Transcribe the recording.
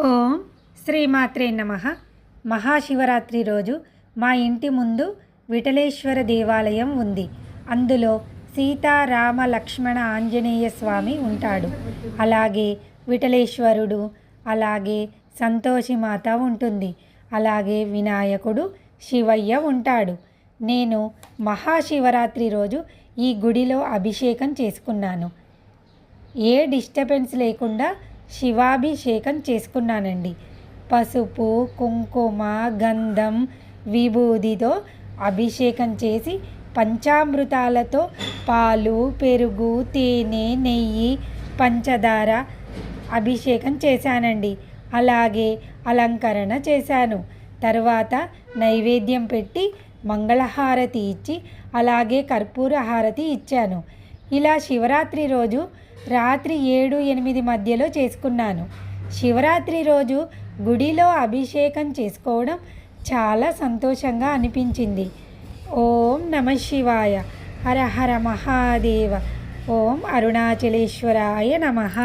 ఓం శ్రీమాత్రే నమ. మహాశివరాత్రి రోజు మా ఇంటి ముందు విఠలేశ్వర దేవాలయం ఉంది. అందులో సీతారామ లక్ష్మణ ఆంజనేయ స్వామి ఉంటాడు. అలాగే విఠలేశ్వరుడు అలాగే సంతోషిమాత ఉంటుంది. అలాగే వినాయకుడు శివయ్య ఉంటాడు. నేను మహాశివరాత్రి రోజు ఈ గుడిలో అభిషేకం చేసుకున్నాను. ఏ డిస్టర్బెన్స్ లేకుండా శివాభిషేకం చేసుకున్నానండి. పసుపు కుంకుమ గంధం విభూదితో అభిషేకం చేసి పంచామృతాలతో పాలు పెరుగు తేనె నెయ్యి పంచదార అభిషేకం చేశానండి. అలాగే అలంకరణ చేశాను. తర్వాత నైవేద్యం పెట్టి మంగళహారతి ఇచ్చి అలాగే కర్పూర హారతి ఇచ్చాను. ఇలా శివరాత్రి రోజు రాత్రి ఏడు ఎనిమిది మధ్యలో చేసుకున్నాను. శివరాత్రి రోజు గుడిలో అభిషేకం చేసుకోవడం చాలా సంతోషంగా అనిపించింది. ఓం నమ శివాయ. హర హర మహాదేవ. ఓం అరుణాచలేశ్వరాయ నమః.